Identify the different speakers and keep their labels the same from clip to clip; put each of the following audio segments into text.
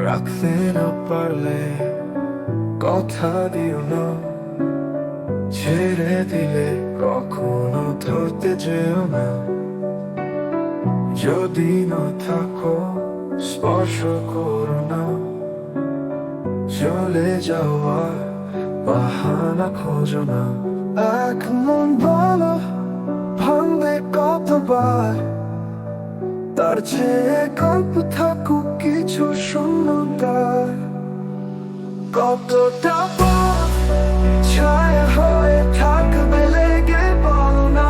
Speaker 1: রাখতে না পারলে কথা দিও না ছেড়ে দিলে কখনো ধরতে যেও না যদি না থাকো স্পর্শ করো না চলে যাওয়ার বাহানা খোঁজো না এক মন বলো ভাঙবে কতবার তার চেয়ে গল্প থাকুক কিছু শূন্যতার কতটা পথ ছায়া হয়ে থাকবে লেগে বলো না,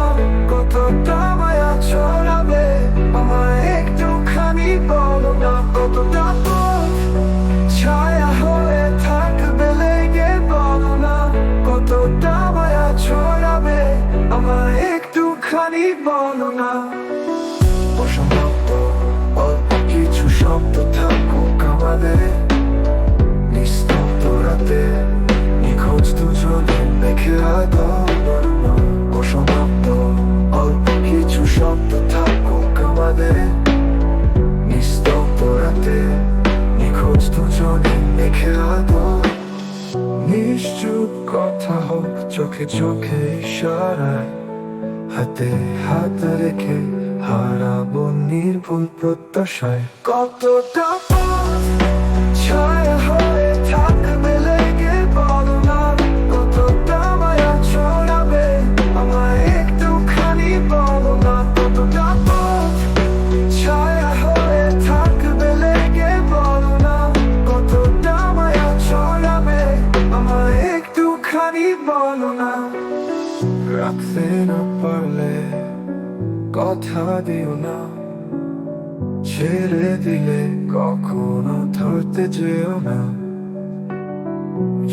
Speaker 1: কতটা মায়া ছড়াবে আমায় একটুখানি বলো না, কতটা পথ ছায়া হয়ে থাকবে লেগে না, কতটা মায়া ছড়াবে আমায় একটুখানি বলো না। মেখে আদর নিশ্চুপ কথা হোক, চোখে চোখে ইশারায়। হাতে হাত রেখে হারাবো নির্ভুল প্রত্যাশায়। কতটা রাখতে না পারলে কথা দিও না। ছেড়ে দিলে কখনো ধরতে যেও না।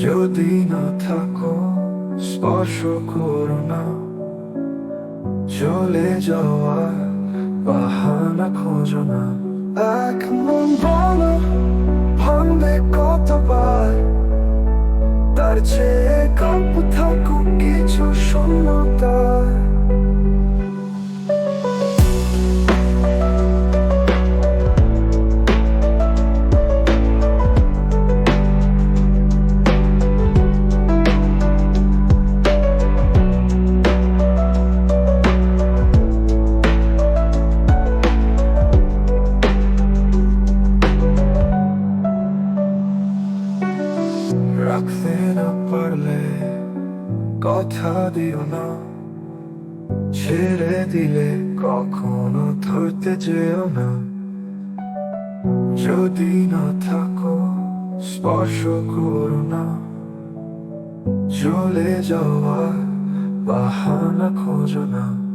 Speaker 1: যদি না থাকো, স্পর্শ করো না। চলে যাওয়ার বাহানা খোঁজো না। এক মন বলো ভাঙবে কতবার? তার চেয়ে রাখতে না পারলে কথা দিও না। ছেড়ে দিলে কখনো ধরতে যেও না। যদি না থাকো, স্পর্শ করো না। চলে যাওয়ার বাহানা খোঁজো না।